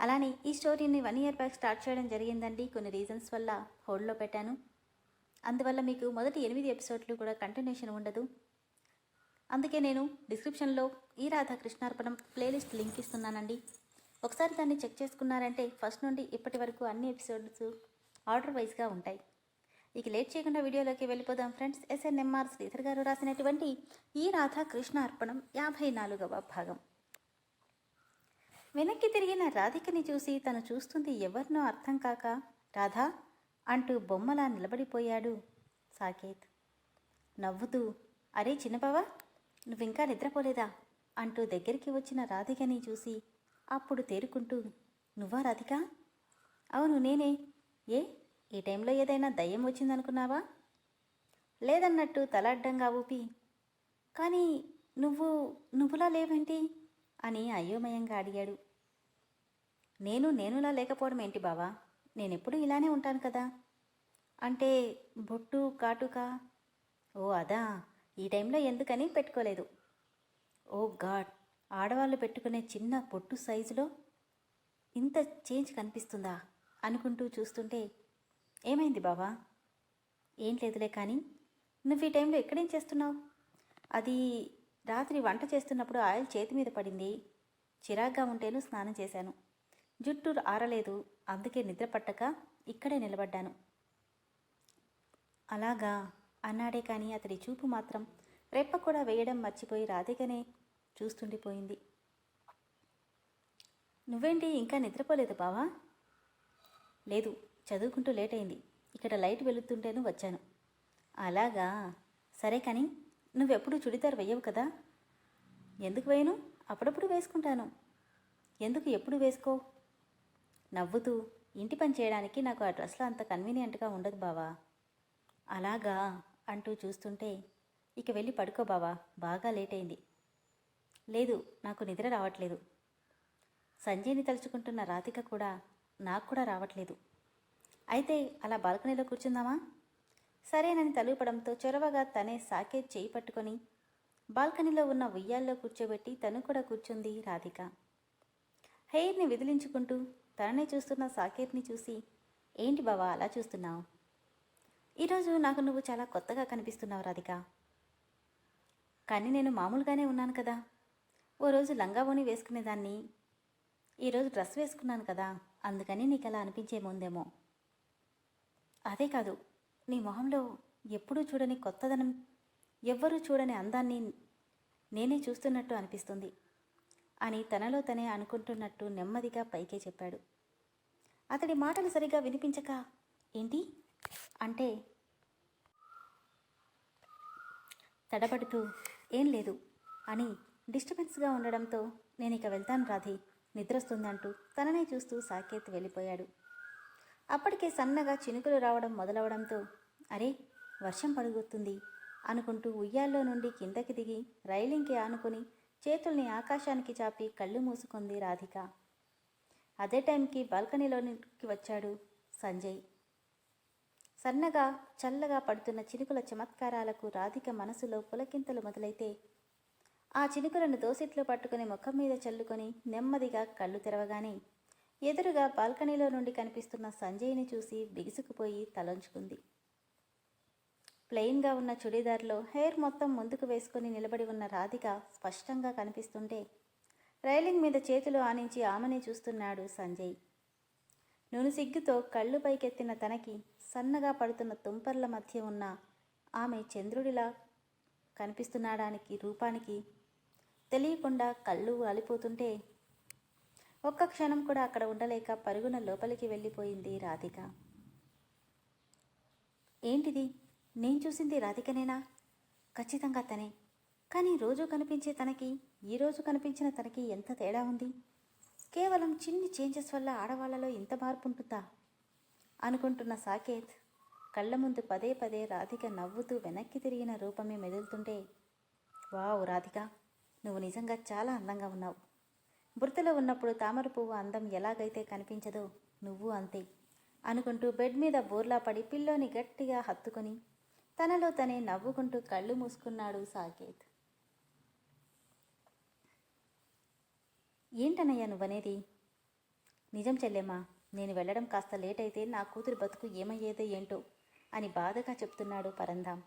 అలానే ఈ స్టోరీని వన్ ఇయర్ బ్యాక్ స్టార్ట్ చేయడం జరిగిందండి. కొన్ని రీజన్స్ వల్ల హోల్డ్లో పెట్టాను. అందువల్ల మీకు మొదటి ఎనిమిది ఎపిసోడ్లు కూడా కంటిన్యూషన్ ఉండదు. అందుకే నేను డిస్క్రిప్షన్లో ఈ రాధాకృష్ణార్పణం ప్లేలిస్ట్ లింక్ ఇస్తున్నానండి. ఒకసారి దాన్ని చెక్ చేసుకున్నారంటే ఫస్ట్ నుండి ఇప్పటి వరకు అన్ని ఎపిసోడ్స్ ఆర్డర్ వైజ్గా ఉంటాయి. ఇక లేట్ చేయకుండా వీడియోలోకి వెళ్ళిపోదాం ఫ్రెండ్స్. ఎస్ఎన్ఎంఆర్ శ్రీధర్ గారు రాసినటువంటి ఈ రాధాకృష్ణ అర్పణం యాభై నాలుగవ భాగం. వెనక్కి తిరిగిన రాధికని చూసి తను చూస్తుంది ఎవరినో అర్థం కాక రాధా అంటూ బొమ్మలా నిలబడిపోయాడు సాకేత్. నవ్వుతూ అరే చిన్నబావా నువ్వింకా నిద్రపోలేదా? అంటూ దగ్గరికి వచ్చిన రాధికని చూసి అప్పుడు తేరుకుంటూ నువ్వా రాధిక? అవును నేనే. ఏ ఈ టైంలో ఏదైనా దయ్యం వచ్చిందనుకున్నావా? లేదన్నట్టు తల అడ్డంగా ఊపి కానీ నువ్వు నువ్వులా లేవేంటి? అని అయోమయంగా అడిగాడు. నేను నేనులా లేకపోవడం ఏంటి బావా? నేనెప్పుడు ఇలానే ఉంటాను కదా? అంటే బొట్టు కాటుక? ఓ అదా ఈ టైంలో ఎందుకని పెట్టుకోలేదు? ఓ గాడ్ ఆడవాళ్ళు పెట్టుకునే చిన్న పొట్టు సైజులో ఇంత చేంజ్ కనిపిస్తుందా? అనుకుంటూ చూస్తుంటే ఏమైంది బావా? ఏం లేదులే కానీ నువ్వు ఈ టైంలో ఎక్కడేం చేస్తున్నావు? అది రాత్రి వంట చేస్తున్నప్పుడు ఆయిల్ చేతి మీద పడింది. చిరాగ్గా ఉంటేను స్నానం చేశాను. జుట్టు ఆరలేదు. అందుకే నిద్ర పట్టక ఇక్కడే నిలబడ్డాను. అలాగా? అన్నాడే కానీ అతడి చూపు మాత్రం రెప్ప కూడా వేయడం మర్చిపోయి రాధికనే చూస్తుండిపోయింది. నువ్వేంటి ఇంకా నిద్రపోలేదు బావా? లేదు చదువుకుంటూ లేట్ అయింది. ఇక్కడ లైట్ వెలుగుతుంటేను వచ్చాను. అలాగా? సరే కానీ నువ్వెప్పుడు చుడిదార్ వెయ్యవు కదా? ఎందుకు వేయను? అప్పుడప్పుడు వేసుకుంటాను. ఎందుకు ఎప్పుడు వేసుకో? నవ్వుతూ ఇంటి పని చేయడానికి నాకు ఆ డ్రెస్లో అంత కన్వీనియంట్గా ఉండదు బావా. అలాగా అంటూ చూస్తుంటే ఇక వెళ్ళి పడుకో బావా బాగా లేట్ అయింది లేదు నాకు నిద్ర రావట్లేదు. సంజయ్ని తలుచుకుంటున్న రాధిక కూడా నాకు కూడా రావట్లేదు. అయితే అలా బాల్కనీలో కూర్చుందామా? సరేనని తలుపడంతో చొరవగా తనే సాకేత్ చేయి పట్టుకొని బాల్కనీలో ఉన్న ఉయ్యాల్లో కూర్చోబెట్టి తను కూడా కూర్చుంది రాధిక. హెయిర్ని విదిలించుకుంటూ తననే చూస్తున్న సాకేత్ని చూసి ఏంటి బావా అలా చూస్తున్నావు? ఈరోజు నాకు నువ్వు చాలా కొత్తగా కనిపిస్తున్నావు రాధిక. కానీ నేను మామూలుగానే ఉన్నాను కదా. ఓ రోజు లంగావోని వేసుకునేదాన్ని ఈరోజు డ్రెస్ వేసుకున్నాను కదా అందుకని నీకు అలా అనిపించేముందేమో అదే కాదు నీ మొహంలో ఎప్పుడూ చూడని కొత్తదనం ఎవ్వరూ చూడని అందాన్ని నేనే చూస్తున్నట్టు అనిపిస్తుంది అని తనలో తనే అనుకుంటున్నట్టు నెమ్మదిగా పైకే చెప్పాడు. అతడి మాటలు సరిగా వినిపించక ఏంటి? అంటే తడబడుతూ ఏం లేదు అని డిస్టర్బెన్స్గా ఉండడంతో నేను ఇక వెళ్తాను రాధి నిద్రొస్తుందంటూ తననే చూస్తూ సాకేత్ వెళ్ళిపోయాడు. అప్పటికే సన్నగా చినుకులు రావడం మొదలవడంతో అరే వర్షం పడుగుతుంది అనుకుంటూ ఉయ్యాల్లో నుండి కిందకి దిగి రైలింగ్కి ఆనుకుని చేతుల్ని ఆకాశానికి చాపి కళ్ళు మూసుకుంది రాధిక. అదే టైంకి బాల్కనీలోనికి వచ్చాడు సంజయ్. సన్నగా చల్లగా పడుతున్న చినుకుల చమత్కారాలకు రాధిక మనసులో పులకింతలు మొదలైతే ఆ చినుకులను దోసిట్లో పట్టుకుని ముఖం మీద చల్లుకొని నెమ్మదిగా కళ్ళు తెరవగానే ఎదురుగా బాల్కనీలో నుండి కనిపిస్తున్న సంజయ్ని చూసి బిగుసుకుపోయి తలంచుకుంది. ప్లెయిన్గా ఉన్న చుడీదార్లో హెయిర్ మొత్తం ముందుకు వేసుకుని నిలబడి ఉన్న రాధిక స్పష్టంగా కనిపిస్తుంటే రైలింగ్ మీద చేతులు ఆనించి ఆమెనే చూస్తున్నాడు సంజయ్. నూనె సిగ్గుతో కళ్ళు పైకెత్తిన తనకి సన్నగా పడుతున్న తుంపర్ల మధ్య ఉన్న ఆమె చంద్రుడిలా కనిపిస్తున్నాడానికి రూపానికి తెలియకుండా కళ్ళు అలిపోతుంటే ఒక్క క్షణం కూడా అక్కడ ఉండలేక పరుగున లోపలికి వెళ్ళిపోయింది రాధిక. ఏంటిది? నేను చూసింది రాధికనేనా? ఖచ్చితంగా తనే. కానీ రోజు కనిపించే తనకి ఈరోజు కనిపించిన తనకి ఎంత తేడా ఉంది? కేవలం చిన్ని చేంజెస్ వల్ల ఆడవాళ్ళలో ఇంత మార్పు ఉంటుందా అనుకుంటున్న సాకేత్ కళ్ళ ముందు పదే పదే రాధిక నవ్వుతూ వెనక్కి తిరిగిన రూపమే మెదులుతుంటే వావ్ రాధిక నువ్వు నిజంగా చాలా అందంగా ఉన్నావు. బురతలో ఉన్నప్పుడు తామర పువ్వు అందం ఎలాగైతే కనిపించదో నువ్వు అంతే అనుకుంటూ బెడ్ మీద బోర్లా పడి పిల్లోని గట్టిగా హత్తుకొని తనలో తనే నవ్వుకుంటూ కళ్ళు మూసుకున్నాడు సాకేత్. ఏంటనయ్యా నువ్వనేది? నిజం చెల్లెమ్మా నేను వెళ్ళడం కాస్త లేట్ అయితే నా కూతురు బతుకు ఏమయ్యేదో ఏంటో అని బాధగా చెప్తున్నాడు పరంధాం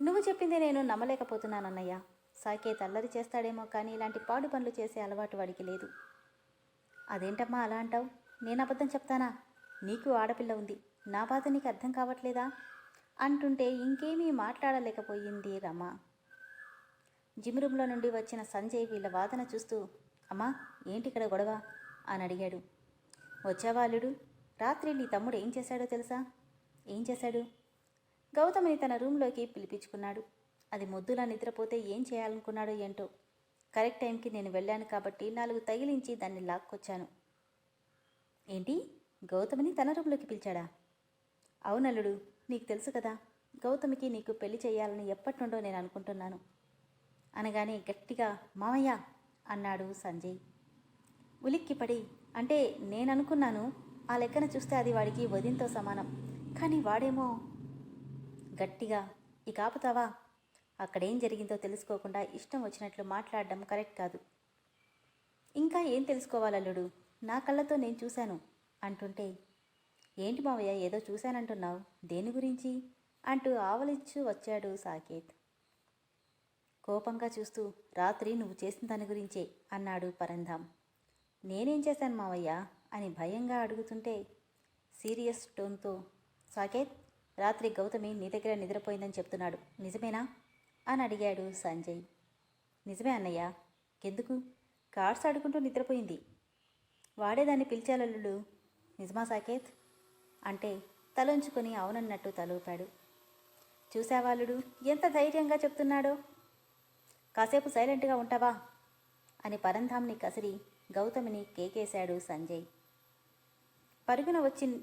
నువ్వు చెప్పింది నేను నమ్మలేకపోతున్నానన్నయ్య. సాకేత్ అల్లరి చేస్తాడేమో కానీ ఇలాంటి పాడు పనులు చేసే అలవాటు వాడికి లేదు. అదేంటమ్మా అలా అంటావు? నేను అబద్ధం చెప్తానా? నీకు ఆడపిల్ల ఉంది. నా బాధ నీకు అర్థం కావట్లేదా? అంటుంటే ఇంకేమీ మాట్లాడలేకపోయింది రమ. జిమ్ రూమ్లో నుండి వచ్చిన సంజయ్ వీళ్ళ వాదన చూస్తూ అమ్మా ఏంటి ఇక్కడ గొడవ? అని అడిగాడు. వచ్చావాలుడు రాత్రి నీ తమ్ముడు ఏం చేశాడో తెలుసా? ఏం చేశాడు? గౌతమిని తన రూంలోకి పిలిపించుకున్నాడు. అది ముద్దులా నిద్రపోతే ఏం చేయాలనుకున్నాడో ఏంటో. కరెక్ట్ టైంకి నేను వెళ్ళాను కాబట్టి నాలుగు తగిలించి దాన్ని లాక్కొచ్చాను. ఏంటి? గౌతమిని తన రూమ్లోకి పిలిచాడా? అవునల్లుడు నీకు తెలుసు కదా గౌతమికి నీకు పెళ్ళి చేయాలని ఎప్పటి నుండో నేను అనుకుంటున్నాను. అనగానే గట్టిగా మామయ్య అన్నాడు సంజయ్. ఉలిక్కిపడి అంటే నేను అనుకున్నాను ఆ లెక్కన చూస్తే అది వాడికి వదింతో సమానం. కానీ వాడేమో గట్టిగా ఇక ఆపుతావా? అక్కడేం జరిగిందో తెలుసుకోకుండా ఇష్టం వచ్చినట్లు మాట్లాడడం కరెక్ట్ కాదు. ఇంకా ఏం తెలుసుకోవాలల్లుడు నా కళ్ళతో నేను చూశాను. అంటుంటే ఏంటి మావయ్య ఏదో చూశానంటున్నావు? దేని గురించి? అంటూ ఆవలిచ్చు వచ్చాడు సాకేత్. కోపంగా చూస్తూ రాత్రి నువ్వు చేసిన దాని గురించే అన్నాడు పరంధాం నేనేం చేశాను మావయ్య? అని భయంగా అడుగుతుంటే సీరియస్ టోన్తో సాకేత్ రాత్రి గౌతమి నీ దగ్గర నిద్రపోయిందని చెప్తున్నాడు. నిజమేనా? అని అడిగాడు సంజయ్. నిజమే అన్నయ్య. ఎందుకు? కార్డ్స్ ఆడుకుంటూ నిద్రపోయింది. వాడేదాన్ని పిలిచాలల్లుడు నిజమా సాకేత్? అంటే తలంచుకొని అవునన్నట్టు తలూపాడు. చూసావాలుడు ఎంత ధైర్యంగా చెప్తున్నాడో. కాసేపు సైలెంట్గా ఉంటావా అని పరంధాంని కసిరి గౌతమిని కేకేశాడు సంజయ్. పరుగున వచ్చి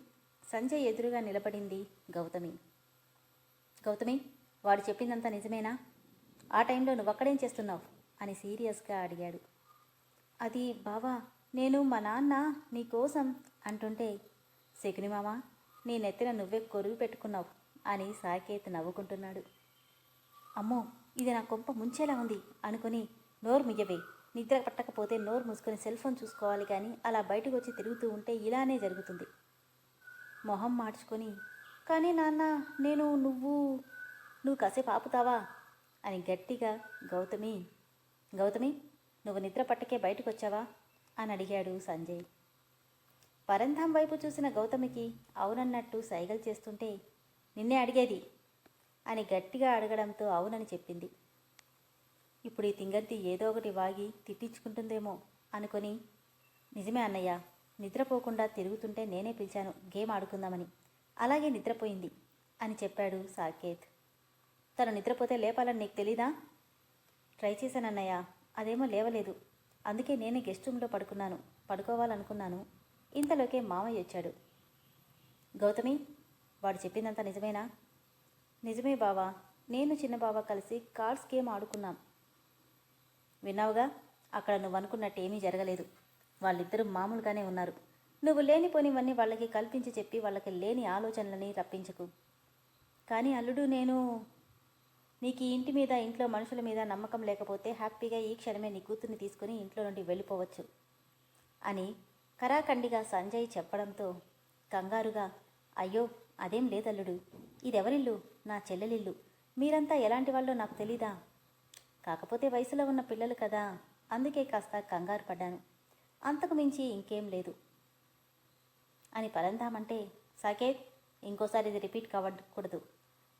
సంజయ్ ఎదురుగా నిలబడింది గౌతమి. గౌతమి వాడు చెప్పిందంతా నిజమేనా? ఆ టైంలో నువ్వక్కడేం చేస్తున్నావు? అని సీరియస్గా అడిగాడు. అది బావా నేను మా నాన్న నీకోసం అంటుంటే శకుని మామ నీ నెత్తిన నువ్వే కొరువు పెట్టుకున్నావు అని సాకేత్ నవ్వుకుంటున్నాడు. అమ్మో ఇది నా కొంప ముంచేలా ఉంది అనుకుని నోరు ముయ్యవే. నిద్ర పట్టకపోతే నోరు మూసుకొని సెల్ ఫోన్ చూసుకోవాలి కానీ అలా బయటకు వచ్చి తిరుగుతూ ఉంటే ఇలానే జరుగుతుంది. మొహం మార్చుకొని కానీ నాన్న నేను నువ్వు నువ్వు కాసేపు ఆపుతావా? అని గట్టిగా గౌతమి గౌతమి నువ్వు నిద్ర పట్టకే బయటకు వచ్చావా అని అడిగాడు సంజయ్. పరంధాం వైపు చూసిన గౌతమికి అవునన్నట్టు సైగలు చేస్తుంటే నిన్నే అడిగేది అని గట్టిగా అడగడంతో అవునని చెప్పింది. ఇప్పుడు ఈ తింగర్తి ఏదో ఒకటి వాగి తిట్టించుకుంటుందేమో అనుకొని నిజమే అన్నయ్య నిద్రపోకుండా తిరుగుతుంటే నేనే పిలిచాను గేమ్ ఆడుకుందామని. అలాగే నిద్రపోయింది అని చెప్పాడు సాకేత్. తను నిద్రపోతే లేపాలని నీకు తెలీదా? ట్రై చేశానన్నయ్య అదేమో లేవలేదు. అందుకే నేనే గెస్ట్ రూమ్లో పడుకున్నాను. పడుకోవాలనుకున్నాను. ఇంతలోకే మామయ్య వచ్చాడు. గౌతమి వాడు చెప్పిందంతా నిజమేనా? నిజమే బావా. నేను చిన్న బావా కలిసి కార్డ్స్ గేమ్ ఆడుకున్నాం. విన్నావుగా? అక్కడ నువ్వు అనుకున్నట్టు ఏమీ జరగలేదు. వాళ్ళిద్దరూ మామూలుగానే ఉన్నారు. నువ్వు లేనిపోనివన్నీ వాళ్ళకి కల్పించి చెప్పి వాళ్ళకి లేని ఆలోచనలని రప్పించకు. కానీ అల్లుడు నేను నీకు ఈ ఇంటి మీద ఇంట్లో మనుషుల మీద నమ్మకం లేకపోతే హ్యాపీగా ఈ క్షణమే నీ కూతుర్ని తీసుకుని ఇంట్లో నుండి వెళ్ళిపోవచ్చు అని కరాఖండిగా సంజయ్ చెప్పడంతో కంగారుగా అయ్యో అదేం లేదల్లుడు. ఇదెవరిల్లు? నా చెల్లెలిల్లు. మీరంతా ఎలాంటి వాళ్ళో నాకు తెలీదా? కాకపోతే వయసులో ఉన్న పిల్లలు కదా. అందుకే కాస్త కంగారు పడ్డాను. అంతకు మించి ఇంకేం లేదు అని పరందామంటే సాకేత్ ఇంకోసారి ఇది రిపీట్ కావకూడదు.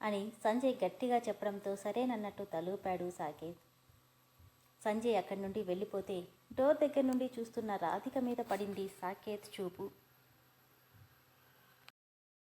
అని సంజయ్ గట్టిగా చెప్పడంతో సరేనన్నట్టు తలూపాడు సాకేత్. సంజయ్ అక్కడి నుండి వెళ్ళిపోతే డోర్ దగ్గర నుండి చూస్తున్న రాధిక మీద పడింది సాకేత్ చూపు.